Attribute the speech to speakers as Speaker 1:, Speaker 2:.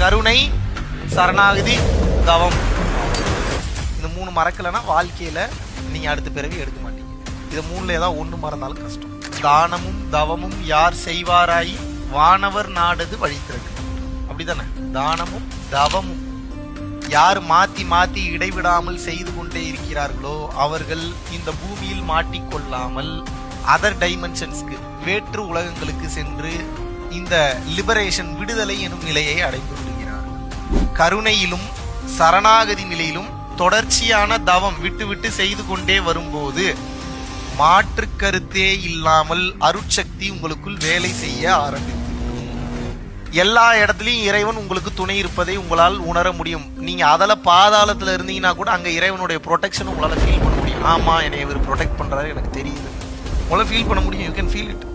Speaker 1: கருணை சரணாகதி தவம். இந்த மூணு மறக்கலைன்னா வாழ்க்கையில நீங்க அடுத்த பிறவி எடுக்க மாட்டீங்க. இது மூணுல ஏதாவது ஒண்ணு மறந்தாலும் கஷ்டம். தானமும் தவமும் யார் செய்வாராய்? வானவர் நாடது வழித்திறக்கு அப்படிதானே தானமும் தவமும் யார் மாத்தி மாத்தி இடைவிடாமல் செய்து கொண்டே இருக்கிறார்களோ அவர்கள் இந்த பூமியில் மாட்டிக்கொள்ளாமல் அதர் டைமென்ஷன்ஸ்க்கு வேற்று உலகங்களுக்கு சென்று இந்த லிபரேஷன் விடுதலை எனும் நிலையை அடைந்து கருணையிலும் சரணாகதி நிலையிலும் தொடர்ச்சியான தவம் விட்டு விட்டு செய்து கொண்டே வரும்போது மாற்று கருத்தே இல்லாமல் அருட்சக்தி உங்களுக்குள் வேலை செய்ய ஆரம்பிக்கும். எல்லா இடத்துலையும் இறைவன் உங்களுக்கு துணை இருப்பதை உங்களால் உணர முடியும். நீங்க அதில் பாதாளத்தில் இருந்தீங்கன்னா கூட அங்கே இறைவனுடைய ப்ரொடெக்ஷன் உங்களால் ஃபீல் பண்ண முடியும். ஆமா என்னை இவர் ப்ரொடெக்ட் பண்றாரு எனக்கு தெரியுது. உங்களால் ஃபீல் பண்ண முடியும். You can feel it